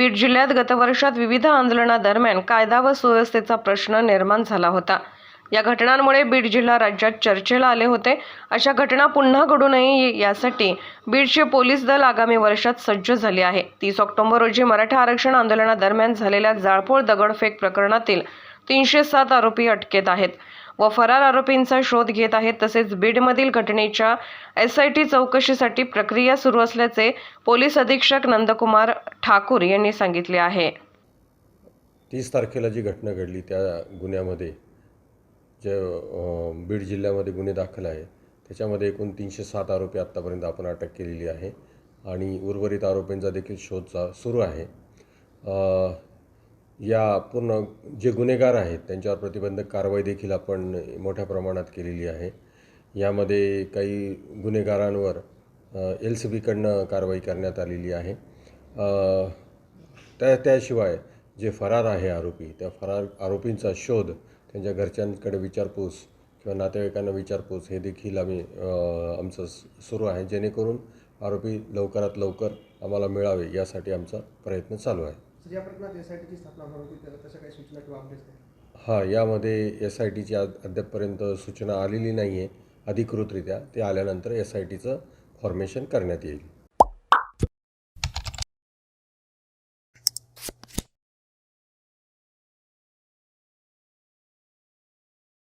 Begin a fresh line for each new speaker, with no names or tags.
बीड जिल्ह्यात गतवर्षात विविध आंदोलनादरम्यान कायदा व सुव्यवस्थेचा प्रश्न निर्माण झाला होता या घटनांमुळे बीड जिल्हा राज्यात चर्चेला आले होते अशा घटना पुन्हा घडू नये यासाठी बीडचे पोलीस दल आगामी वर्षात सज्ज झाले आहे तीस ऑक्टोबर रोजी मराठा आरक्षण आंदोलनादरम्यान झालेल्या जाळपोळ दगडफेक प्रकरणातील तीनशे सात आरोपी अटकेत आहेत व फरार आरोपींचा शोध घेत आहेत तसेच बीडमधील घटनेच्या एस आय टी चौकशीसाठी प्रक्रिया सुरू असल्याचे पोलीस अधीक्षक नंदकुमार ठाकूर यांनी सांगितले आहे
तीस तारखेला जी घटना घडली त्या गुन्ह्यामध्ये जे बीड जिल्ह्यामध्ये गुन्हे दाखल आहे त्याच्यामध्ये एकूण तीनशे सात आरोपी आत्तापर्यंत आपण अटक केलेली आहे आणि उर्वरित आरोपींचा देखील शोध सुरू आहे या पूर्ण जे गुन्हेगार आहेत त्यांच्यावर प्रतिबंधक कारवाई देखील आपण मोठ्या प्रमाणात केलेली आहे यामध्ये काही गुन्हेगारांवर एल सी बीकडनं कारवाई करण्यात आलेली आहे त्या त्याशिवाय जे फरार आहे आरोपी त्या फरार आरोपींचा शोध त्यांच्या घरच्यांकडे विचारपूस किंवा नातेवाईकांना विचारपूस हे देखील आम्ही आमचं सुरू आहे जेणेकरून आरोपी लवकरात लवकर आम्हाला मिळावे यासाठी आमचा प्रयत्न चालू आहे
हा एस आय टीची स्थापना
हां यामध्ये एस आय टीची अद्यापपर्यंत सूचना आलेली नाही आहे अधिकृतरित्या ते आल्यानंतर एस आय टीचं फॉर्मेशन करण्यात येईल